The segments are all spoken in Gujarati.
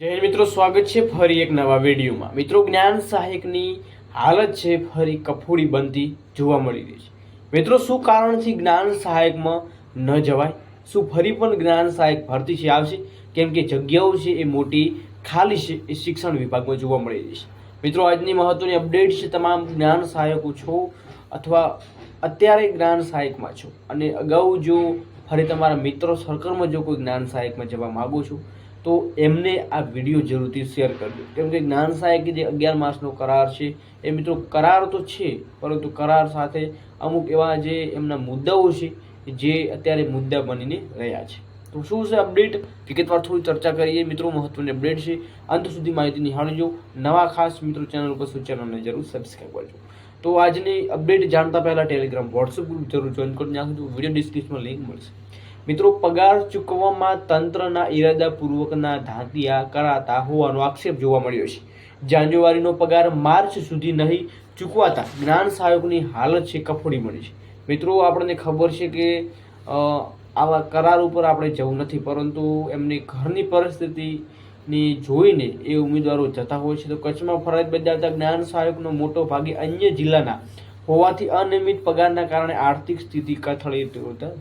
જય મિત્રો, સ્વાગત છે ફરી એક નવા વિડીયોમાં. મિત્રો, જ્ઞાન સહાયકની હાલત છે ફરી કફોડી બનતી જોવા મળી રહી છે. મિત્રો, શું કારણથી જ્ઞાન સહાયકમાં ન જવાય? શું ફરી પણ જ્ઞાન સહાયક ભરતી છે, આવશે? કેમ કે જગ્યાઓ છે એ મોટી, ખાલી છે એ શિક્ષણ વિભાગમાં જોવા મળી રહી છે. મિત્રો, આજની મહત્વની અપડેટ છે, તમામ જ્ઞાન સહાયકો છો અથવા અત્યારે જ્ઞાન સહાયકમાં છો? અને અગાઉ જો ફરી તમારા મિત્રો સર્કલમાં જો કોઈ જ્ઞાન સહાયકમાં જવા માગો છો, તો એમને આ વીડિયો જરૂરથી શેર કરજો. કેમ કે જ્ઞાન સહાયક જે અગિયાર માસનો કરાર છે, એ મિત્રો કરાર તો છે, પરંતુ કરાર સાથે અમુક એવા જે એમના મુદ્દાઓ છે, જે અત્યારે મુદ્દા બનીને રહ્યા છે. તો શું છે અપડેટ? વિગતવાર થોડી ચર્ચા કરીએ. મિત્રો, મહત્વની અપડેટ છે. અંત સુધી માહિતી નિહાળજો. નવા ખાસ મિત્રો ચેનલ ઉપર શું જરૂર સબસ્ક્રાઈબ કરજો. તો આજની અપડેટ જાણતા પહેલાં ટેલિગ્રામ વોટ્સઅપ ગ્રુપ જરૂર જોઈન કરો જ્યાં સુધી વીડિયો ડિસ્ક્રિપ્શનમાં લિંક મળશે. મિત્રો, પગાર ચૂકવવામાં તંત્રના ઈરાદાપૂર્વકના ધાંતિયા કરાતા હોવાનો આક્ષેપ જોવા મળ્યો છે. જાન્યુઆરીનો પગાર માર્ચ સુધી નહીં, ચૂકવાતા જ્ઞાન સહાયકની હાલત છે કફોડી મળી છે. મિત્રો, આપણને ખબર છે કે આવા કરાર ઉપર આપણે જવું નથી, પરંતુ એમની ઘરની પરિસ્થિતિની જોઈને એ ઉમેદવારો જતા હોય છે. તો કચ્છમાં ફરજ બજાવતા જ્ઞાન સહાયકનો મોટો ભાગે અન્ય જિલ્લાના હોવાથી અનિયમિત પગારના કારણે આર્થિક સ્થિતિ કથળી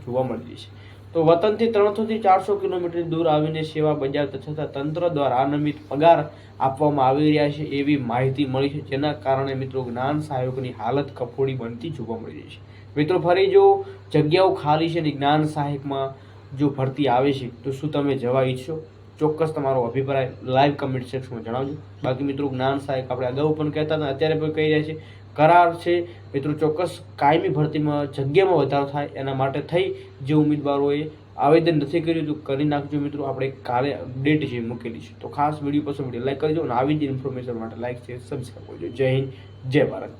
જોવા મળી છે. તો વતનથી ત્રણસોથી ચારસો કિલોમીટર દૂર આવીને સેવા બજાવતા છતાં તંત્ર દ્વારા અનિયમિત પગાર આપવામાં આવી રહ્યા છે એવી માહિતી મળી છે. જેના કારણે મિત્રો જ્ઞાન સહાયકની હાલત કફોડી બનતી જોવા મળી રહી છે. મિત્રો ફરી જો જગ્યાઓ ખાલી છે ને જ્ઞાન સહાયકમાં જો ભરતી આવે છે, તો શું તમે જવા ઈચ્છો? ચોક્કસ તમારો અભિપ્રાય લાઈવ કમેન્ટ સેક્શનમાં જણાવજો. બાકી મિત્રો જ્ઞાન સહાયક આપણે અગાઉ પણ કહેતા હતા, અત્યારે પણ કહી રહ્યા છે. કરાર છે. મિત્રો ચોક્કસ કાયમી ભરતીમાં જગ્યામાં વધારો થાય, એના માટે થઈ જે ઉમેદવારોએ આવેદન નથી કર્યું તો કરી નાખજો મિત્રો. આપણે કાલે અપડેટ જે મૂકેલી છે. તો ખાસ વીડિયો પસંદ વીડિયો લાઈક કરજો અને આવી જ ઇન્ફોર્મેશન માટે લાઈક છે સબસ્ક્રાઈબ કરજો. જય હિન્દ, જય ભારત.